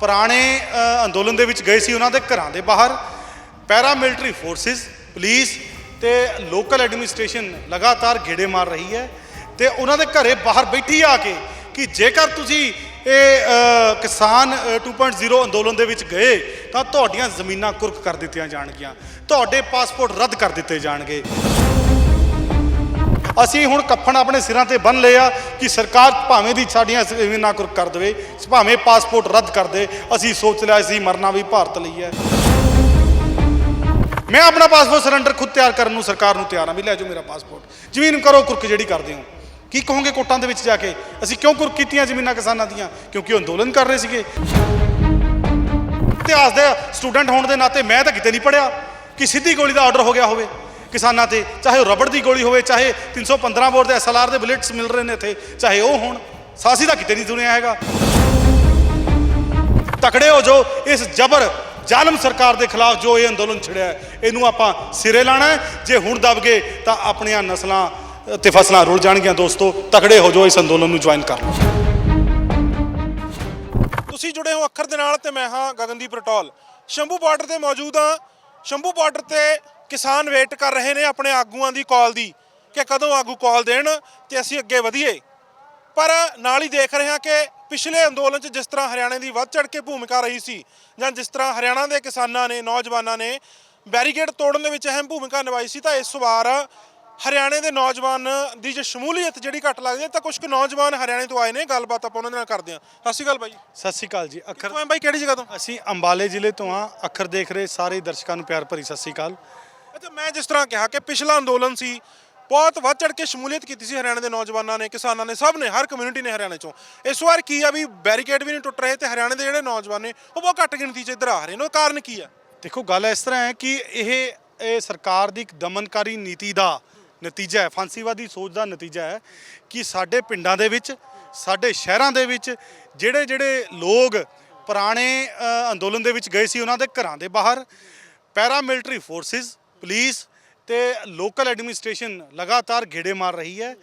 ਪੁਰਾਣੇ ਅੰਦੋਲਨ ਦੇ ਵਿੱਚ ਗਏ ਸੀ ਉਹਨਾਂ ਦੇ ਘਰਾਂ ਦੇ ਬਾਹਰ। ਪੈਰਾ ਮਿਲਟਰੀ ਫੋਰਸਿਸ ਪੁਲਿਸ ਤੇ ਲੋਕਲ ਐਡਮਿਨਿਸਟ੍ਰੇਸ਼ਨ ਲਗਾਤਾਰ ਗੇੜੇ ਮਾਰ ਰਹੀ ਹੈ ਤੇ ਉਹਨਾਂ ਦੇ ਘਰੇ ਬਾਹਰ ਬੈਠੀ ਆ ਕੇ ਕਿ ਜੇਕਰ ਤੁਸੀਂ ਇਹ ਅ, ਕਿਸਾਨ ਅ, 2.0 ਅੰਦੋਲਨ ਦੇ ਵਿੱਚ ਗਏ ਤਾਂ ਤੁਹਾਡੀਆਂ ਜ਼ਮੀਨਾਂ ਕੁਰਕ ਕਰ ਦਿੱਤੀਆਂ ਜਾਣਗੀਆਂ। ਤੁਹਾਡੇ ਪਾਸਪੋਰਟ ਰੱਦ ਕਰ ਦਿੱਤੇ ਜਾਣਗੇ। ਅਸੀਂ ਹੁਣ ਕੱਫਣ ਆਪਣੇ ਸਿਰਾਂ ਤੇ ਬੰਨ ਲਿਆ ਕਿ ਸਰਕਾਰ ਭਾਵੇਂ ਦੀ ਸਾਡੀਆਂ ਜ਼ਮੀਨਾਂ ਕੁਰਕ ਕਰ ਦੇਵੇ, ਭਾਵੇਂ ਪਾਸਪੋਰਟ ਰੱਦ ਕਰ ਦੇ, ਅਸੀਂ ਸੋਚ ਲਿਆ ਸੀ ਮਰਨਾ ਵੀ ਭਾਰਤ ਲਈ ਹੈ। ਮੈਂ ਆਪਣਾ ਪਾਸਪੋਰਟ ਸਰੈਂਡਰ ਖੁਦ ਤਿਆਰ ਕਰਨ ਨੂੰ ਸਰਕਾਰ ਨੂੰ ਤਿਆਰ ਹਾਂ ਵੀ ਲੈ ਜਾਓ ਮੇਰਾ ਪਾਸਪੋਰਟ। ਜ਼ਮੀਨ ਕਰੋ, ਕੁਰਕ ਜਿਹੜੀ ਕਰਦੇ ਹੋ। ਕੀ ਕਹੋਗੇ ਕੋਟਾਂ ਦੇ ਵਿੱਚ ਜਾ ਕੇ? ਅਸੀਂ ਕਿਉਂ ਕੁਰਕ ਕੀਤੀਆਂ ਜ਼ਮੀਨਾਂ ਕਿਸਾਨਾਂ ਦੀਆਂ? ਕਿਉਂਕਿ ਉਹ ਅੰਦੋਲਨ ਕਰ ਰਹੇ ਸੀਗੇ। ਇਤਿਹਾਸ ਦੇ ਸਟੂਡੈਂਟ ਹੋਣ ਦੇ ਨਾਤੇ ਮੈਂ ਤਾਂ ਕਿਤੇ ਨਹੀਂ ਪੜਿਆ ਕਿ ਸਿੱਧੀ ਗੋਲੀ ਦਾ ਆਰਡਰ ਹੋ ਗਿਆ ਹੋਵੇ। ਕਿਸਾਨਾਂ ਤੇ, ਚਾਹੇ ਉਹ ਰਬੜ ਦੀ ਗੋਲੀ ਹੋਵੇ, ਚਾਹੇ 315 ਬੋਰ ਦੇ ਐਸਐਲਆਰ ਦੇ ਬੁਲੇਟਸ ਮਿਲ ਰਹੇ ਨੇ ਇੱਥੇ, ਚਾਹੇ ਉਹ ਹੋਣ ਸਾਸੀ ਦਾ ਕਿਤੇ ਨਹੀਂ ਸੁਣਿਆ ਹੈਗਾ। ਤਕੜੇ ਹੋ ਜੋ ਇਸ ਜਬਰ ਜ਼ਾਲਮ ਸਰਕਾਰ ਦੇ ਖਿਲਾਫ ਜੋ ਇਹ ਅੰਦੋਲਨ ਛਿੜਿਆ ਇਹਨੂੰ ਆਪਾਂ ਸਿਰੇ ਲਾਣਾ ਜੇ ਹੁਣ ਦਬ ਗਏ, ਤਾਂ ਆਪਣੀਆਂ ਨਸਲਾਂ ਤੇ ਫਸਲਾਂ ਰੁਲ ਜਾਣਗੀਆਂ ਦੋਸਤੋ। ਤਕੜੇ ਹੋ ਜੋ ਇਸ ਅੰਦੋਲਨ ਨੂੰ ਜੁਆਇਨ ਕਰ ਲਓ। ਤੁਸੀਂ ਜੁੜੇ ਹੋ ਅੱਖਰ ਦੇ ਨਾਲ ਤੇ ਮੈਂ ਹਾਂ ਗਗਨਦੀਪ ਰਟੌਲ। ਸ਼ੰਭੂ ਬਾਰਡਰ ਤੇ ਮੌਜੂਦ ਹਾਂ। ਸ਼ੰਭੂ ਬਾਰਡਰ ਤੇ ਕਿਸਾਨ ਵੇਟ ਕਰ ਰਹੇ ਨੇ ਆਪਣੇ ਆਗੂਆਂ ਦੀ ਕਾਲ ਦੀ ਕਿ ਕਦੋਂ ਆਗੂ ਕਾਲ ਦੇਣ ਤੇ ਅਸੀਂ ਅੱਗੇ ਵਧੀਏ। ਪਰ ਨਾਲ ਹੀ ਦੇਖ ਰਹੇ ਹਾਂ ਕਿ ਪਿਛਲੇ ਅੰਦੋਲਨ 'ਚ ਜਿਸ ਤਰ੍ਹਾਂ ਹਰਿਆਣੇ ਦੀ ਵੱਧ ਚੜ ਕੇ ਭੂਮਿਕਾ ਰਹੀ ਸੀ ਜਾਂ ਜਿਸ ਤਰ੍ਹਾਂ ਹਰਿਆਣਾ ਦੇ ਕਿਸਾਨਾਂ ਨੇ ਨੌਜਵਾਨਾਂ ਨੇ ਬੈਰੀਕੇਡ ਤੋੜਨ ਦੇ ਵਿੱਚ ਅਹਿਮ ਭੂਮਿਕਾ ਨਿਭਾਈ ਸੀ ਤਾਂ ਇਸ ਵਾਰ ਹਰਿਆਣੇ ਦੇ ਨੌਜਵਾਨ ਦੀ ਜੇ ਸ਼ਮੂਲੀਅਤ ਜਿਹੜੀ ਘੱਟ ਲੱਗਦੀ ਹੈ ਤਾਂ ਕੁਝ ਕੁ ਨੌਜਵਾਨ ਹਰਿਆਣੇ ਤੋਂ ਆਏ ਨੇ। ਗੱਲਬਾਤ ਆਪਾਂ ਉਹਨਾਂ ਨਾਲ ਕਰਦੇ ਹਾਂ। ਸਤਿ ਸ਼੍ਰੀ ਅਕਾਲ ਬਾਈ ਸਤਿ ਸ਼੍ਰੀ ਅਕਾਲ ਜੀ। ਅੱਖਰ ਆਏ ਬਾਈ? ਕਿਹੜੀ ਜਗ੍ਹਾ ਤੋਂ? ਅਸੀਂ ਅੰਬਾਲੇ ਜ਼ਿਲ੍ਹੇ ਤੋਂ ਆ ਅੱਖਰ ਦੇਖ ਰਹੇ ਸਾਰੇ ਦਰਸ਼ਕਾਂ ਨੂੰ ਪਿਆਰ ਭਰੀ ਸਤਿ ਸ਼੍ਰੀ ਅਕਾਲ। ਅੱਛਾ, ਮੈਂ ਜਿਸ ਤਰ੍ਹਾਂ ਕਿਹਾ ਕਿ ਪਿਛਲਾ ਅੰਦੋਲਨ ਸੀ, ਬਹੁਤ ਵੱਧ ਚੜ ਕੇ ਸ਼ਮੂਲੀਅਤ ਕੀਤੀ ਸੀ ਹਰਿਆਣਾ ਦੇ ਨੌਜਵਾਨਾਂ ਨੇ, ਕਿਸਾਨਾਂ ਨੇ, ਸਭ ਨੇ, ਹਰ ਕਮਿਊਨਿਟੀ ਨੇ ਹਰਿਆਣੇ ਚੋਂ। ਇਸ ਵਾਰ ਕੀ ਆ ਵੀ ਬੈਰੀਕੇਡ ਵੀ ਨਹੀਂ ਟੁੱਟ ਰਹੇ ਤੇ ਹਰਿਆਣੇ ਦੇ ਜਿਹੜੇ ਨੌਜਵਾਨ ਨੇ, ਉਹ ਬਹੁਤ ਘੱਟ ਗਿਣਤੀ 'ਚ ਇੱਧਰ ਆ ਰਹੇ ਨੇ ਉਹ ਕਾਰਨ ਕੀ ਆ? ਦੇਖੋ, ਗੱਲ ਇਸ ਤਰ੍ਹਾਂ ਹੈ ਕਿ ਇਹ ਇਹ ਸਰਕਾਰ ਦੀ ਇੱਕ ਦਮਨਕਾਰੀ ਨੀਤੀ ਦਾ ਨਤੀਜਾ ਹੈ, ਫਾਂਸੀਵਾਦੀ ਸੋਚ ਦਾ ਨਤੀਜਾ ਹੈ ਕਿ ਸਾਡੇ ਪਿੰਡਾਂ ਦੇ ਵਿੱਚ, ਸਾਡੇ ਸ਼ਹਿਰਾਂ ਦੇ ਵਿੱਚ ਜਿਹੜੇ ਜਿਹੜੇ ਲੋਕ ਪੁਰਾਣੇ ਅੰਦੋਲਨ ਦੇ ਵਿੱਚ ਗਏ ਸੀ, ਉਹਨਾਂ ਦੇ ਘਰਾਂ ਦੇ ਬਾਹਰ ਪੈਰਾ ਮਿਲਟਰੀ ਫੋਰਸਿਸ ਪਲੀਜ਼ ਤੇ ਲੋਕਲ ਐਡਮਿਨਿਸਟ੍ਰੇਸ਼ਨ ਲਗਾਤਾਰ ਗੇੜੇ ਮਾਰ ਰਹੀ ਹੈ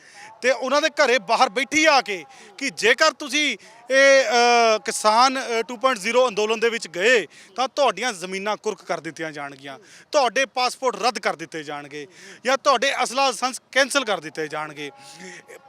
ਤੇ ਉਹਨਾਂ ਦੇ ਘਰੇ ਬਾਹਰ ਬੈਠੀ ਆ ਕੇ ਕਿ ਜੇਕਰ ਤੁਸੀਂ ਇਹ ਅ, ਕਿਸਾਨ ਅ, 2.0 ਅੰਦੋਲਨ ਦੇ ਵਿੱਚ ਗਏ ਤਾਂ ਤੁਹਾਡੀਆਂ ਜ਼ਮੀਨਾਂ ਕੁਰਕ ਕਰ ਦਿੱਤੀਆਂ ਜਾਣਗੀਆਂ ਤੁਹਾਡੇ ਪਾਸਪੋਰਟ ਰੱਦ ਕਰ ਦਿੱਤੇ ਜਾਣਗੇ ਜਾਂ ਤੁਹਾਡੇ ਅਸਲਾ ਲਾਇਸੈਂਸ ਕੈਨਸਲ ਕਰ ਦਿੱਤੇ ਜਾਣਗੇ।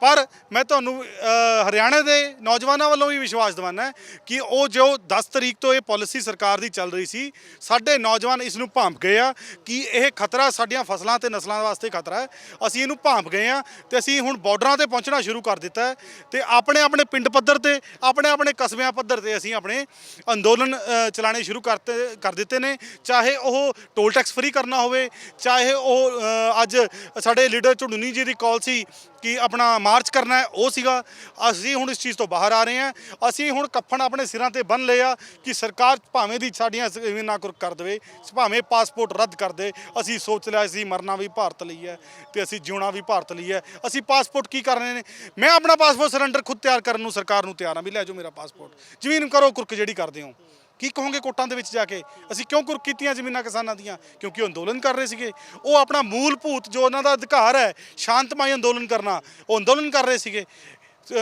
ਪਰ ਮੈਂ ਤੁਹਾਨੂੰ ਅ, ਹਰਿਆਣਾ ਦੇ ਨੌਜਵਾਨਾਂ ਵੱਲੋਂ ਵੀ ਵਿਸ਼ਵਾਸ ਦਿਵਾਨਾ ਕਿ ਉਹ ਜੋ 10 ਤਰੀਕ ਤੋਂ ਇਹ ਪਾਲਿਸੀ ਸਰਕਾਰ ਦੀ ਚੱਲ ਰਹੀ ਸੀ ਸਾਡੇ ਨੌਜਵਾਨ ਇਸ ਨੂੰ ਭਾਂਪ ਗਏ ਆ ਕਿ ਇਹ ਖਤਰਾ ਸਾਡੀਆਂ ਫਸਲਾਂ ਤੇ ਨਸਲਾਂ ਵਾਸਤੇ ਖਤਰਾ ਹੈ। ਅਸੀਂ ਇਹਨੂੰ ਭਾਂਪ ਗਏ ਆ ਤੇ ਅਸੀਂ ਹੁਣ ਬਾਰਡਰਾਂ ਤੇ ਪਹੁੰਚਣਾ ਸ਼ੁਰੂ ਕਰ ਦਿੱਤਾ ਹੈ ਤੇ ਆਪਣੇ ਆਪਣੇ ਪਿੰਡ ਪੱਧਰ ਤੇ ਆਪਣੇ ਆਪਣੇ ਕਸਬਿਆਂ ਪੱਧਰ ਤੇ ਅਸੀਂ ਆਪਣੇ ਅੰਦੋਲਨ ਅ, ਚਲਾਣੇ ਸ਼ੁਰੂ ਕਰਤੇ ਕਰ ਦਿੱਤੇ ਨੇ। ਚਾਹੇ ਉਹ ਟੋਲ ਟੈਕਸ ਫ੍ਰੀ ਕਰਨਾ ਹੋਵੇ ਚਾਹੇ ਉਹ ਅੱਜ ਸਾਡੇ ਲੀਡਰ ਝੁੰਡੂਨੀ ਜੀ ਦੀ ਕਾਲ ਸੀ ਕਿ ਆਪਣਾ ਮਾਰਚ ਕਰਨਾ ਹੈ ਉਹ ਸੀਗਾ। ਅਸੀਂ ਹੁਣ ਇਸ ਚੀਜ਼ ਤੋਂ ਬਾਹਰ ਆ ਰਹੇ ਹਾਂ। ਅਸੀਂ ਹੁਣ ਕੱਫਣ ਆਪਣੇ ਸਿਰਾਂ ਤੇ ਬੰਨ ਲਿਆ ਕਿ ਸਰਕਾਰ ਭਾਵੇਂ ਦੀ ਸਾਡੀਆਂ ਜ਼ਮੀਨਾਂ ਕੁਰਕ ਕਰ ਦੇਵੇ ਭਾਵੇਂ ਪਾਸਪੋਰਟ ਰੱਦ ਕਰ ਦੇ। ਅਸੀਂ ਸੋਚ ਲਿਆ ਸੀ ਮਰਨਾ ਵੀ ਭਾਰਤ ਲਈ ਹੈ ਤੇ ਅਸੀਂ ਜਿਉਣਾ ਵੀ ਭਾਰਤ ਲਈ ਹੈ। ਅਸੀਂ ਪਾਸਪੋਰਟ ਕੀ ਕਰਨੇ ਨੇ? ਮੈਂ ਆਪਣਾ ਪਾਸਪੋਰਟ ਸਰੈਂਡਰ ਖੁਦ ਤਿਆਰ ਕਰਨ ਨੂੰ ਸਰਕਾਰ ਨੂੰ ਤਿਆਰ ਹਾਂ ਵੀ ਲੈ ਜਾਓ ਮੇਰਾ ਪਾਸਪੋਰਟ। ਜ਼ਮੀਨ ਕਰੋ ਕੁਰਕ ਜਿਹੜੀ ਕਰਦੇ ਹੋ। ਕੀ ਕਹੋਗੇ ਕੋਟਾਂ ਦੇ ਵਿੱਚ ਜਾ ਕੇ? ਅਸੀਂ ਕਿਉਂ ਕੁਰਕ ਕੀਤੀਆਂ ਜ਼ਮੀਨਾਂ ਕਿਸਾਨਾਂ ਦੀਆਂ? ਕਿਉਂਕਿ ਉਹ ਅੰਦੋਲਨ ਕਰ ਰਹੇ ਸੀਗੇ। ਉਹ ਆਪਣਾ ਮੂਲ ਭੂਤ ਜੋ ਉਹਨਾਂ ਦਾ ਅਧਿਕਾਰ ਹੈ, ਸ਼ਾਂਤਮਈ ਅੰਦੋਲਨ ਕਰਨਾ, ਉਹ ਅੰਦੋਲਨ ਕਰ ਰਹੇ ਸੀਗੇ।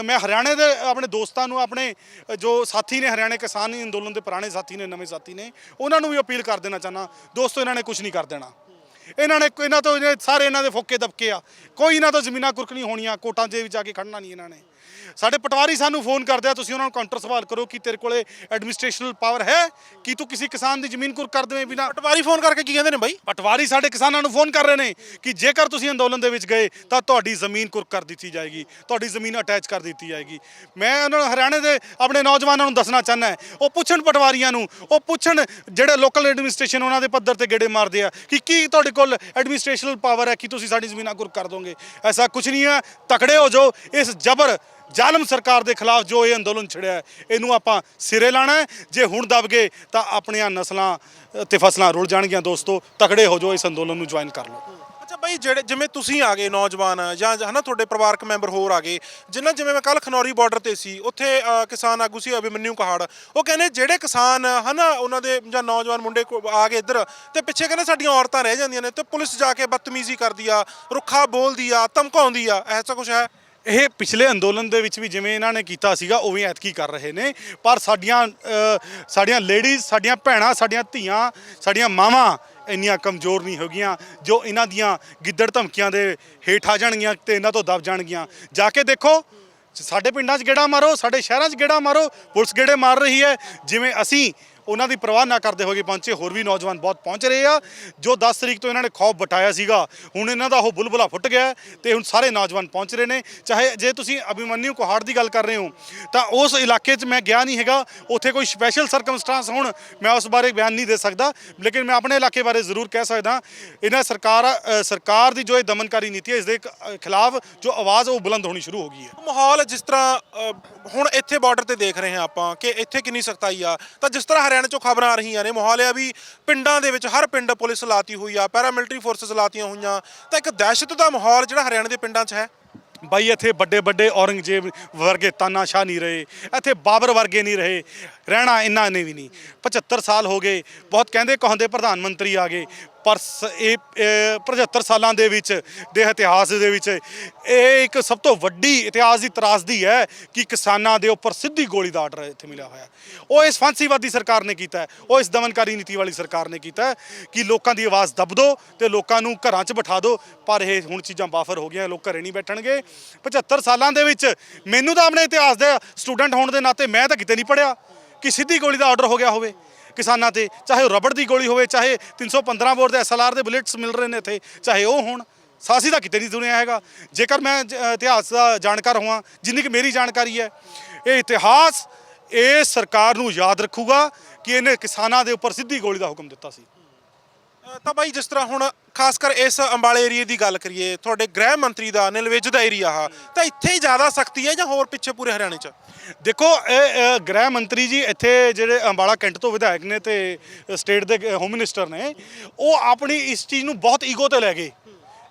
ਮੈਂ ਹਰਿਆਣੇ ਦੇ ਆਪਣੇ ਦੋਸਤਾਂ ਨੂੰ, ਆਪਣੇ ਜੋ ਸਾਥੀ ਨੇ ਹਰਿਆਣੇ ਕਿਸਾਨ ਅੰਦੋਲਨ ਦੇ ਪੁਰਾਣੇ ਸਾਥੀ ਨੇ, ਨਵੇਂ ਸਾਥੀ ਨੇ, ਉਹਨਾਂ ਨੂੰ ਵੀ ਅਪੀਲ ਕਰ ਦੇਣਾ ਚਾਹਨਾ ਦੋਸਤੋ, ਇਹਨਾਂ ਨੇ ਕੁਝ ਨਹੀਂ ਕਰ ਦੇਣਾ। ਇਹਨਾਂ ਨੇ ਇਹਨਾਂ ਤੋਂ ਇਹਨੇ ਸਾਰੇ ਇਹਨਾਂ ਦੇ ਫੋਕੇ ਦਬਕੇ ਆ। ਕੋਈ ਇਹਨਾਂ ਤੋਂ ਜ਼ਮੀਨਾਂ ਕੁਰਕ ਨਹੀਂ ਹੋਣੀਆਂ, ਕੋਟਾਂ ਦੇ ਵਿੱਚ ਜਾ ਕੇ ਖੜਨਾ ਨਹੀਂ ਇਹਨਾਂ ਨੇ। ਸਾਡੇ ਪਟਵਾਰੀ ਸਾਨੂੰ ਫੋਨ ਕਰਦੇ ਆ ਤੁਸੀਂ ਉਹਨਾਂ ਨੂੰ ਕਾਊਂਟਰ ਸਵਾਲ ਕਰੋ ਕਿ ਤੇਰੇ ਕੋਲੇ ਐਡਮਿਨਿਸਟ੍ਰੇਸ਼ਨਲ ਪਾਵਰ ਹੈ ਕਿ ਤੂੰ ਕਿਸੇ ਕਿਸਾਨ ਦੀ ਜ਼ਮੀਨ ਕੁਰਕ ਕਰ ਦੇਵੇਂ ਬਿਨਾ ਪਟਵਾਰੀ ਫੋਨ ਕਰਕੇ ਕੀ ਕਹਿੰਦੇ ਨੇ ਬਾਈ? ਪਟਵਾਰੀ ਸਾਡੇ ਕਿਸਾਨਾਂ ਨੂੰ ਫੋਨ ਕਰ ਰਹੇ ਨੇ ਕਿ ਜੇਕਰ ਤੁਸੀਂ ਅੰਦੋਲਨ ਦੇ ਵਿੱਚ ਗਏ ਤਾਂ ਤੁਹਾਡੀ ਜ਼ਮੀਨ ਕੁਰਕ ਕਰ ਦਿੱਤੀ ਜਾਏਗੀ ਤੁਹਾਡੀ ਜ਼ਮੀਨ ਅਟੈਚ ਕਰ ਦਿੱਤੀ ਜਾਏਗੀ। ਮੈਂ ਉਹਨਾਂ ਨੂੰ ਹਰਿਆਣੇ ਦੇ ਆਪਣੇ ਨੌਜਵਾਨਾਂ ਨੂੰ ਦੱਸਣਾ ਚਾਹੁੰਦਾ ਹੈ ਉਹ ਪੁੱਛਣ ਪਟਵਾਰੀਆਂ ਨੂੰ ਉਹ ਪੁੱਛਣ ਜਿਹੜੇ ਲੋਕਲ ਐਡਮਿਨਿਸਟ੍ਰੇਸ਼ਨ ਉਹਨਾਂ ਦੇ ਪੱਧਰ ਤੇ ਗੇੜੇ ਮਾਰਦੇ ਆ ਕਿ ਕੀ ਤੁਹਾਡੇ ਕੋਲ ਐਡਮਿਨਿਸਟ੍ਰੇਸ਼ਨਲ ਪਾਵਰ ਹੈ ਕਿ ਤੁਸੀਂ ਸਾਡੀ ਜ਼ਮੀਨਾਂ ਕੁਰਕ ਕਰ ਦੋਗੇ? ਐਸਾ ਕੁਝ ਨਹੀਂ ਹੈ ਤਕੜੇ ਹੋ ਜੋ ਇਸ ਜਬਰ ਜ਼ਾਲਮ ਸਰਕਾਰ ਦੇ ਖਿਲਾਫ ਜੋ ਇਹ ਅੰਦੋਲਨ ਛਿੜਿਆ ਇਹਨੂੰ ਆਪਾਂ ਸਿਰੇ ਲਾਣਾ ਜੇ ਹੁਣ ਦਬ ਗਏ, ਤਾਂ ਆਪਣੀਆਂ ਨਸਲਾਂ ਤੇ ਫਸਲਾਂ ਰੁਲ ਜਾਣਗੀਆਂ ਦੋਸਤੋ। ਤਕੜੇ ਹੋ ਜਾਓ ਇਸ ਅੰਦੋਲਨ ਨੂੰ ਜੁਆਇਨ ਕਰ ਲਓ। ਅੱਛਾ ਬਾਈ, ਜਿਹੜੇ, ਜਿਵੇਂ ਤੁਸੀਂ ਆ ਗਏ ਨੌਜਵਾਨ, ਜਾਂ ਹਨਾ ਤੁਹਾਡੇ ਪਰਿਵਾਰਕ ਮੈਂਬਰ ਹੋਰ ਆ ਗਏ ਜਿਨ੍ਹਾਂ ਜਿਵੇਂ ਮੈਂ ਕੱਲ ਖਨੌਰੀ ਬਾਰਡਰ ਤੇ ਸੀ, ਉੱਥੇ ਕਿਸਾਨ ਆਗੂ ਸੀ ਅਭਿਮਨਿਊ ਕਹਾੜ। ਉਹ ਕਹਿੰਦੇ ਜਿਹੜੇ ਕਿਸਾਨ, ਹਨਾ, ਉਹਨਾਂ ਦੇ, ਜਾਂ ਨੌਜਵਾਨ ਮੁੰਡੇ ਕੋ- ਆ ਗਏ ਇੱਧਰ, ਤੇ ਪਿੱਛੇ ਕਹਿੰਦੇ ਸਾਡੀਆਂ ਔਰਤਾਂ ਰਹਿ ਜਾਂਦੀਆਂ ਨੇ, ਤੇ ਪੁਲਿਸ ਜਾ ਕੇ ਬਦਤਮੀਜ਼ੀ ਕਰਦੀ ਆ, ਰੁੱਖਾ ਬੋਲਦੀ ਆ, ਧਮਕਾਉਂਦੀ ਆ, ਐਸਾ ਕੁਝ ਹੈ? ਇਹ ਪਿਛਲੇ ਅੰਦੋਲਨ ਦੇ ਵਿੱਚ ਵੀ ਜਿਵੇਂ ਇਹਨਾਂ ਨੇ ਕੀਤਾ ਸੀਗਾ ਉਵੇਂ ਐਤਕੀ ਕਰ ਰਹੇ ਨੇ। ਪਰ ਸਾਡੀਆਂ ਅ, ਸਾਡੀਆਂ ਲੇਡੀਜ਼ ਸਾਡੀਆਂ ਭੈਣਾਂ ਸਾਡੀਆਂ ਧੀਆਂ ਸਾਡੀਆਂ ਮਾਵਾਂ ਇੰਨੀਆਂ ਕਮਜ਼ੋਰ ਨਹੀਂ ਹੋਗੀਆਂ ਜੋ ਇਹਨਾਂ ਦੀਆਂ ਗਿੱਦੜ ਧਮਕੀਆਂ ਦੇ ਹੇਠ ਆ ਜਾਣਗੀਆਂ ਤੇ ਇਹਨਾਂ ਤੋਂ ਦਬ ਜਾਣਗੀਆਂ। ਜਾ ਕੇ ਦੇਖੋ ਸਾਡੇ ਪਿੰਡਾਂ 'ਚ ਗੇੜਾ ਮਾਰੋ ਸਾਡੇ ਸ਼ਹਿਰਾਂ 'ਚ ਗੇੜਾ ਮਾਰੋ ਪੁਲਿਸ ਗੇੜੇ ਮਾਰ ਰਹੀ ਹੈ। ਜਿਵੇਂ ਅਸੀਂ ਉਹਨਾਂ ਦੀ ਪਰਵਾਹ ਨਾ ਕਰਦੇ ਹੋਏ ਪਹੁੰਚੇ, ਹੋਰ ਵੀ ਨੌਜਵਾਨ ਬਹੁਤ ਪਹੁੰਚ ਰਹੇ ਆ, ਜੋ 10 ਤਰੀਕ ਤੋਂ ਇਹਨਾਂ ਨੇ ਖੌਫ ਬਟਾਇਆ ਸੀਗਾ। ਹੁਣ ਇਹਨਾਂ ਦਾ ਉਹ ਬੁਲਬੁਲਾ ਫੁੱਟ ਗਿਆ ਹੈ ਤੇ ਹੁਣ ਸਾਰੇ ਨੌਜਵਾਨ ਪਹੁੰਚ ਰਹੇ ਨੇ। ਚਾਹੇ ਜੇ ਤੁਸੀਂ ਅਭਿਮਨਿਊ ਕੋਹਾੜ ਦੀ ਗੱਲ ਕਰ ਰਹੇ ਹੋ, ਤਾਂ ਉਸ ਇਲਾਕੇ 'ਚ ਮੈਂ ਗਿਆ ਨਹੀਂ ਹੈਗਾ, ਉੱਥੇ ਕੋਈ ਸਪੈਸ਼ਲ ਸਰਕਮਸਟੈਂਸ ਹੋਣ, ਮੈਂ ਉਸ ਬਾਰੇ ਬਿਆਨ ਨਹੀਂ ਦੇ ਸਕਦਾ, ਲੇਕਿਨ ਮੈਂ ਆਪਣੇ ਇਲਾਕੇ ਬਾਰੇ ਜ਼ਰੂਰ ਕਹਿ ਸਕਦਾ, ਇਹਨਾਂ ਸਰਕਾਰ ਸਰਕਾਰ ਦੀ ਜੋ ਇਹ ਦਮਨਕਾਰੀ ਨੀਤੀ ਹੈ, ਇਸ ਦੇ ਖਿਲਾਫ ਜੋ ਆਵਾਜ਼ ਉਹ ਬੁਲੰਦ ਹੋਣੀ ਸ਼ੁਰੂ ਹੋ ਗਈ ਹੈ। ਮਾਹੌਲ ਜਿਸ ਤਰ੍ਹਾਂ ਹੁਣ ਇੱਥੇ ਬਾਰਡਰ ਤੇ ਦੇਖ ਰਹੇ ਹਾਂ ਆਪਾਂ ਕਿ ਇੱਥੇ ਕਿੰਨੀ ਸਖਤਾਈ ਆ, ਤਾਂ ਜਿਸ ਤਰ੍ਹਾਂ ਹਰਿਆਣੇ ਚੋਂ ਖਬਰਾਂ ਆ ਰਹੀਆਂ ਨੇ। ਮਾਹੌਲ ਆ ਵੀ ਪਿੰਡਾਂ ਦੇ ਵਿੱਚ ਹਰ ਪਿੰਡ ਪੁਲਿਸ ਲਾਤੀ ਹੋਈ ਆ, ਪੈਰਾਮਿਲਟਰੀ ਫੋਰਸਸ ਲਾਤੀਆਂ ਹੋਈਆਂ। ਤਾਂ ਇੱਕ ਦਹਿਸ਼ਤ ਦਾ ਮਾਹੌਲ ਜਿਹੜਾ ਹਰਿਆਣੇ ਦੇ ਪਿੰਡਾਂ 'ਚ ਹੈ? ਬਾਈ, ਇੱਥੇ ਵੱਡੇ ਵੱਡੇ ਔਰੰਗਜ਼ੇਬ ਵਰਗੇ ਤਾਨਾਸ਼ਾਹ ਨਹੀਂ ਰਹੇ, ਇੱਥੇ ਬਾਬਰ ਵਰਗੇ ਨਹੀਂ ਰਹੇ, ਰਹਿਣਾ ਇਹਨਾਂ ਨੇ ਵੀ ਨਹੀਂ। 75 ਸਾਲ ਹੋ ਗਏ, ਬਹੁਤ ਕਹਿੰਦੇ ਕਹਾਂਦੇ ਪ੍ਰਧਾਨ ਮੰਤਰੀ ਆ ਗਏ ਪਰ ਸ- ਇਹ ਇਹ 75 ਸਾਲਾਂ ਦੇ ਵਿੱਚ, ਦੇ ਇਤਿਹਾਸ ਦੇ ਵਿੱਚ, ਇਹ ਇੱਕ ਸਭ ਤੋਂ ਵੱਡੀ ਇਤਿਹਾਸ ਦੀ ਤਰਾਸਦੀ ਹੈ ਕਿ ਕਿਸਾਨਾਂ ਦੇ ਉੱਪਰ ਸਿੱਧੀ ਗੋਲੀ ਦਾ ਆਰਡਰ ਇੱਥੇ ਮਿਲਿਆ ਹੋਇਆ। ਉਹ ਇਸ ਫਾਂਸੀਵਾਦੀ ਸਰਕਾਰ ਨੇ ਕੀਤਾ ਹੈ। ਉਹ ਇਸ ਦਮਨਕਾਰੀ ਨੀਤੀ ਵਾਲੀ ਸਰਕਾਰ ਨੇ ਕੀਤਾ ਕਿ ਲੋਕਾਂ ਦੀ ਆਵਾਜ਼ ਦਬ ਦਿਓ ਤੇ ਲੋਕਾਂ ਨੂੰ ਘਰਾਂ 'ਚ ਬਿਠਾ ਦਿਓ ਪਰ ਇਹ ਹੁਣ ਚੀਜ਼ਾਂ ਬਾਫਰ ਹੋ ਗਈਆਂ, ਲੋਕ ਘਰੇ ਨਹੀਂ ਬੈਠਣਗੇ। 75 ਸਾਲਾਂ ਦੇ ਵਿੱਚ ਮੈਨੂੰ ਤਾਂ ਆਪਣੇ ਇਤਿਹਾਸ ਦੇ ਸਟੂਡੈਂਟ ਹੋਣ ਦੇ ਨਾਤੇ ਮੈਂ ਤਾਂ ਕਿਤੇ ਨਹੀਂ ਪੜਿਆ ਕਿ ਸਿੱਧੀ ਗੋਲੀ ਦਾ ਆਰਡਰ ਹੋ ਗਿਆ ਹੋਵੇ। ਕਿਸਾਨਾਂ ਤੇ, ਚਾਹੇ ਉਹ ਰਬੜ ਦੀ ਗੋਲੀ ਹੋਵੇ, ਚਾਹੇ 315 ਬੋਰ ਦੇ ਐਸਐਲਆਰ ਦੇ ਬੁਲੇਟਸ ਮਿਲ ਰਹੇ ਨੇ ਇੱਥੇ, ਚਾਹੇ ਉਹ ਹੋਣ ਸਾਸੀ ਦਾ ਕਿਤੇ ਨਹੀਂ ਸੁਣਿਆ ਹੈਗਾ। ਜੇਕਰ ਮੈਂ ਜ- ਇਤਿਹਾਸ ਦਾ ਜਾਣਕਾਰ ਹੋਵਾਂ, ਜਿੰਨੀ ਕਿ ਮੇਰੀ ਜਾਣਕਾਰੀ ਹੈ, ਇਹ ਇਤਿਹਾਸ, ਇਹ ਸਰਕਾਰ ਨੂੰ ਯਾਦ ਰੱਖੂਗਾ ਕਿ ਇਹਨੇ ਕਿਸਾਨਾਂ ਦੇ ਉੱਪਰ ਸਿੱਧੀ ਗੋਲੀ ਦਾ ਹੁਕਮ ਦਿੱਤਾ ਸੀ। ਤਾਂ ਬਾਈ ਜਿਸ ਤਰ੍ਹਾਂ ਹੁਣ ਖਾਸ ਕਰ ਇਸ ਅੰਬਾਲੇ ਏਰੀਏ ਦੀ ਗੱਲ ਕਰੀਏ ਤੁਹਾਡੇ ਗ੍ਰਹਿ ਮੰਤਰੀ ਦਾ ਨਿਲਵੇਜ ਦਾ ਏਰੀਆ ਆ ਤਾਂ ਇੱਥੇ ਹੀ ਜ਼ਿਆਦਾ ਸਖਤੀ ਹੈ ਜਾਂ ਹੋਰ ਪਿੱਛੇ ਪੂਰੇ ਹਰਿਆਣੇ 'ਚ? ਦੇਖੋ ਇਹ ਅ, ਗ੍ਰਹਿ ਮੰਤਰੀ ਜੀ ਇੱਥੇ ਜਿਹੜੇ ਅੰਬਾਲਾ ਕੈਂਟ ਤੋਂ ਵਿਧਾਇਕ ਨੇ ਤੇ ਸਟੇਟ ਦੇ ਹੋਮ ਮਿਨਿਸਟਰ ਨੇ ਉਹ ਆਪਣੀ ਇਸ ਚੀਜ਼ ਨੂੰ ਬਹੁਤ ਈਗੋ ਤੇ ਲੈ ਗਏ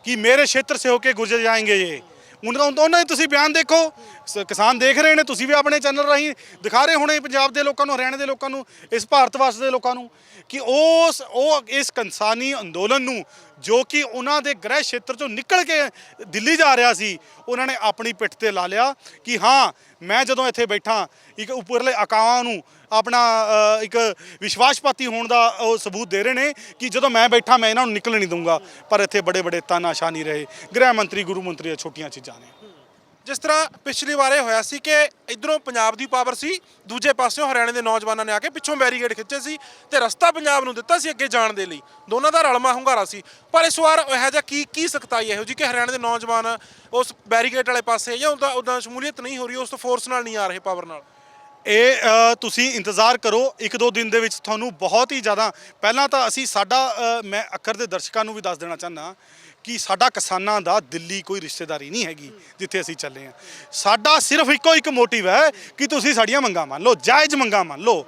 ਕਿ ਮੇਰੇ ਖੇਤਰ ਸੇ ਹੋ ਕੇ ਗੁਜ਼ਰ ਜਾਏंगे ਇਹ। ਉਹਨਾਂ ਉਹਨਾਂ ਦੇ ਤੁਸੀਂ ਬਿਆਨ ਦੇਖੋ। ਸ- ਕਿਸਾਨ ਦੇਖ ਰਹੇ ਨੇ, ਤੁਸੀਂ ਵੀ ਆਪਣੇ ਚੈਨਲ ਰਾਹੀਂ ਦਿਖਾ ਰਹੇ ਹੋਣੇ ਪੰਜਾਬ ਦੇ ਲੋਕਾਂ ਨੂੰ, ਹਰਿਆਣਾ ਦੇ ਲੋਕਾਂ ਨੂੰ, ਇਸ ਭਾਰਤ ਵਾਸ ਦੇ ਲੋਕਾਂ ਨੂੰ, ਕਿ ਉਸ ਉਹ ਇਸ ਕਿਸਾਨੀ ਅੰਦੋਲਨ ਨੂੰ ਜੋ ਕਿ ਉਹਨਾਂ ਦੇ ਗ੍ਰਹਿ ਖੇਤਰ ਚੋਂ ਨਿਕਲ ਕੇ ਦਿੱਲੀ ਜਾ ਰਿਹਾ ਸੀ, ਉਹਨਾਂ ਨੇ ਆਪਣੀ ਪਿੱਠ ਤੇ ਲਾ ਲਿਆ ਕਿ ਹਾਂ, ਮੈਂ ਜਦੋਂ ਇੱਥੇ ਬੈਠਾ, ਇੱਕ ਉੱਪਰਲੇ ਅਕਾਵਾਂ ਨੂੰ ਆਪਣਾ ਇੱਕ ਵਿਸ਼ਵਾਸਪਾਤੀ ਹੋਣ ਦਾ ਉਹ ਸਬੂਤ ਦੇ ਰਹੇ ਨੇ ਕਿ ਜਦੋਂ ਮੈਂ ਬੈਠਾ, ਮੈਂ ਇਹਨਾਂ ਨੂੰ ਨਿਕਲ ਨਹੀਂ ਦਊਂਗਾ। ਪਰ ਇੱਥੇ ਬੜੇ ਬੜੇ ਤਾਨਾਸ਼ਾਹ ਨਹੀਂ ਰਹੇ। ਗ੍ਰਹਿ ਮੰਤਰੀ, ਗੁਰੂ ਮੰਤਰੀ ਛੋਟੀਆਂ ਚੀਜ਼ਾਂ ਨੇ। ਜਿਸ ਤਰ੍ਹਾਂ ਪਿਛਲੀ ਵਾਰ ਇਹ ਹੋਇਆ ਸੀ ਕਿ ਇਧਰੋਂ ਪੰਜਾਬ ਦੀ ਪਾਵਰ ਸੀ, ਦੂਜੇ ਪਾਸਿਓਂ ਹਰਿਆਣੇ ਦੇ ਨੌਜਵਾਨਾਂ ਨੇ ਆ ਕੇ ਪਿੱਛੋਂ ਬੈਰੀਕੇਡ ਖਿੱਚੇ ਸੀ ਤੇ ਰਸਤਾ ਪੰਜਾਬ ਨੂੰ ਦਿੱਤਾ ਸੀ ਅੱਗੇ ਜਾਣ ਦੇ ਲਈ। ਦੋਨਾਂ ਦਾ ਰਲਮਾ ਹੁੰਗਾਰਾ ਸੀ। ਪਰ ਇਸ ਵਾਰ ਇਹੋ ਜਿਹਾ ਕੀ ਕੀ ਸਖਤਾਈ ਇਹੋ ਜੀ ਕਿ ਹਰਿਆਣੇ ਦੇ ਨੌਜਵਾਨ ਉਸ ਬੈਰੀਕੇਡ ਵਾਲੇ ਪਾਸੇ ਜਾਂ ਉਹਦਾ ਉਹਦਾ ਸ਼ਮੂਲੀਅਤ ਨਹੀਂ ਹੋ ਰਹੀ, ਉਸ ਫੋਰਸ ਨਾਲ ਨਹੀਂ ਆ ਰਹੇ ਪਾਵਰ ਨਾਲ? ਇਹ ਤੁਸੀਂ ਇੰਤਜ਼ਾਰ ਕਰੋ, ਇੱਕ ਦੋ ਦਿਨ ਦੇ ਵਿੱਚ ਤੁਹਾਨੂੰ ਬਹੁਤ ਹੀ ਜ਼ਿਆਦਾ, ਪਹਿਲਾਂ ਤਾਂ ਅਸੀਂ ਸਾਡਾ ਮੈਂ ਅੱਖਰ ਦੇ ਦਰਸ਼ਕਾਂ ਨੂੰ ਵੀ ਦੱਸ ਦੇਣਾ ਚਾਹੁੰਦਾ ਕਿ ਸਾਡਾ ਕਿਸਾਨਾਂ ਦਾ ਦਿੱਲੀ ਕੋਈ ਰਿਸ਼ਤੇਦਾਰੀ ਨਹੀਂ ਹੈਗੀ ਜਿੱਥੇ ਅਸੀਂ ਚੱਲੇ ਆ ਸਾਡਾ ਸਿਰਫ ਇੱਕੋ ਇੱਕ ਮੋਟਿਵ ਹੈ ਕਿ ਤੁਸੀਂ ਸਾਡੀਆਂ ਮੰਗਾਂ ਮੰਨ ਲਓ, ਜਾਇਜ਼ ਮੰਗਾਂ ਮੰਨ ਲਓ।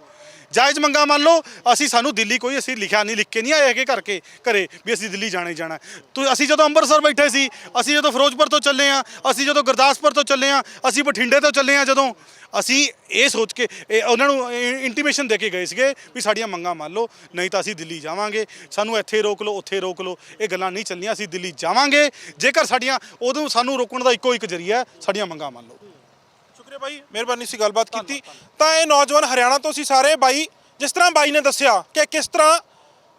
ਜਾਇਜ਼ ਮੰਗਾਂ ਮੰਨ ਲਓ, ਅਸੀਂ ਸਾਨੂੰ ਦਿੱਲੀ ਕੋਈ ਅਸੀਂ ਲਿਖਿਆ ਨਹੀਂ, ਲਿਖ ਕੇ ਨਹੀਂ ਆਏ ਹੈਗੇ ਕਰਕੇ ਘਰੇ ਵੀ ਅਸੀਂ ਦਿੱਲੀ ਜਾਣਾ ਹੀ ਜਾਣਾ। ਤੂੰ ਅਸੀਂ ਜਦੋਂ ਅੰਮ੍ਰਿਤਸਰ ਬੈਠੇ ਸੀ, ਅਸੀਂ ਜਦੋਂ ਫਿਰੋਜ਼ਪੁਰ ਤੋਂ ਚੱਲੇ ਆ ਅਸੀਂ ਜਦੋਂ ਗੁਰਦਾਸਪੁਰ ਤੋਂ ਚੱਲੇ ਆ ਅਸੀਂ ਬਠਿੰਡੇ ਤੋਂ ਚੱਲੇ ਆ ਜਦੋਂ, ਅਸੀਂ ਇਹ ਸੋਚ ਕੇ, ਇਹ ਉਹਨਾਂ ਨੂੰ ਇੰਟੀਮੇਸ਼ਨ ਦੇ ਕੇ ਗਏ ਸੀਗੇ ਵੀ ਸਾਡੀਆਂ ਮੰਗਾਂ ਮੰਨ ਲਓ, ਨਹੀਂ ਤਾਂ ਅਸੀਂ ਦਿੱਲੀ ਜਾਵਾਂਗੇ, ਸਾਨੂੰ ਇੱਥੇ ਰੋਕ ਲਓ, ਉੱਥੇ ਰੋਕ ਲਓ, ਇਹ ਗੱਲਾਂ ਨਹੀਂ ਚੱਲਣੀਆਂ, ਅਸੀਂ ਦਿੱਲੀ ਜਾਵਾਂਗੇ, ਜੇਕਰ ਸਾਡੀਆਂ, ਉਦੋਂ ਸਾਨੂੰ ਰੋਕਣ ਦਾ ਇੱਕੋ ਇੱਕ ਜਰੀਆ ਸਾਡੀਆਂ ਮੰਗਾਂ ਮੰਨ ਲਓ। ਸ਼ੁਕਰੀਆ ਬਾਈ ਮਿਹਰਬਾਨੀ ਸੀ ਗੱਲਬਾਤ ਕੀਤੀ। ਤਾਂ ਇਹ ਨੌਜਵਾਨ ਹਰਿਆਣਾ ਤੋਂ ਸੀ ਸਾਰੇ। ਬਾਈ, ਜਿਸ ਤਰ੍ਹਾਂ ਬਾਈ ਨੇ ਦੱਸਿਆ ਕਿ ਕਿਸ ਤਰ੍ਹਾਂ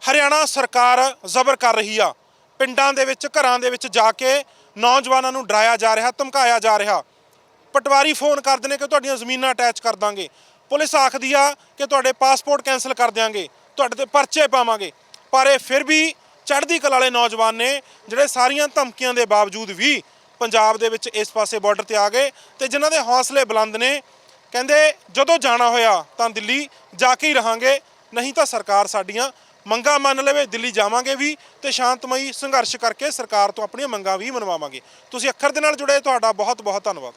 ਹਰਿਆਣਾ ਸਰਕਾਰ ਜ਼ਬਰ ਕਰ ਰਹੀ ਆ, ਪਿੰਡਾਂ ਦੇ ਵਿੱਚ, ਘਰਾਂ ਦੇ ਵਿੱਚ ਜਾ ਕੇ ਨੌਜਵਾਨਾਂ ਨੂੰ ਡਰਾਇਆ ਜਾ ਰਿਹਾ, ਧਮਕਾਇਆ ਜਾ ਰਿਹਾ। ਪਟਵਾਰੀ ਫੋਨ ਕਰਦੇ ਨੇ ਕਿ ਤੁਹਾਡੀਆਂ ਜ਼ਮੀਨਾਂ ਅਟੈਚ ਕਰ ਦਾਂਗੇ। ਪੁਲਿਸ ਆਖਦੀ ਆ ਕਿ ਤੁਹਾਡੇ ਪਾਸਪੋਰਟ ਕੈਨਸਲ ਕਰ ਦਿਆਂਗੇ, ਤੁਹਾਡੇ ਤੇ ਪਰਚੇ ਪਾਵਾਂਗੇ। ਪਰ ਇਹ ਫਿਰ ਵੀ ਚੜ੍ਹਦੀ ਕਲਾ ਵਾਲੇ ਨੌਜਵਾਨ ਨੇ, ਜਿਹੜੇ ਸਾਰੀਆਂ ਧਮਕੀਆਂ ਦੇ ਬਾਵਜੂਦ ਵੀ ਪੰਜਾਬ ਦੇ ਵਿੱਚ ਇਸ ਪਾਸੇ ਬਾਰਡਰ ਤੇ ਆ ਗਏ ਤੇ ਜਿਨ੍ਹਾਂ ਦੇ ਹੌਸਲੇ ਬੁਲੰਦ ਨੇ, ਕਹਿੰਦੇ ਜਦੋਂ ਜਾਣਾ ਹੋਇਆ ਤਾਂ ਦਿੱਲੀ ਜਾ ਕੇ ਹੀ ਰਹਾਂਗੇ, ਨਹੀਂ ਤਾਂ ਸਰਕਾਰ ਸਾਡੀਆਂ ਮੰਗਾਂ ਮੰਨ ਲਵੇ, ਦਿੱਲੀ ਜਾਵਾਂਗੇ ਵੀ ਤੇ ਸ਼ਾਂਤਮਈ ਸੰਘਰਸ਼ ਕਰਕੇ ਸਰਕਾਰ ਤੋਂ ਆਪਣੀਆਂ ਮੰਗਾਂ ਵੀ ਮਨਵਾਵਾਂਗੇ। ਤੁਸੀਂ ਅੱਖਰ ਦੇ ਨਾਲ ਜੁੜੇ ਤੁਹਾਡਾ ਬਹੁਤ ਬਹੁਤ ਧੰਨਵਾਦ।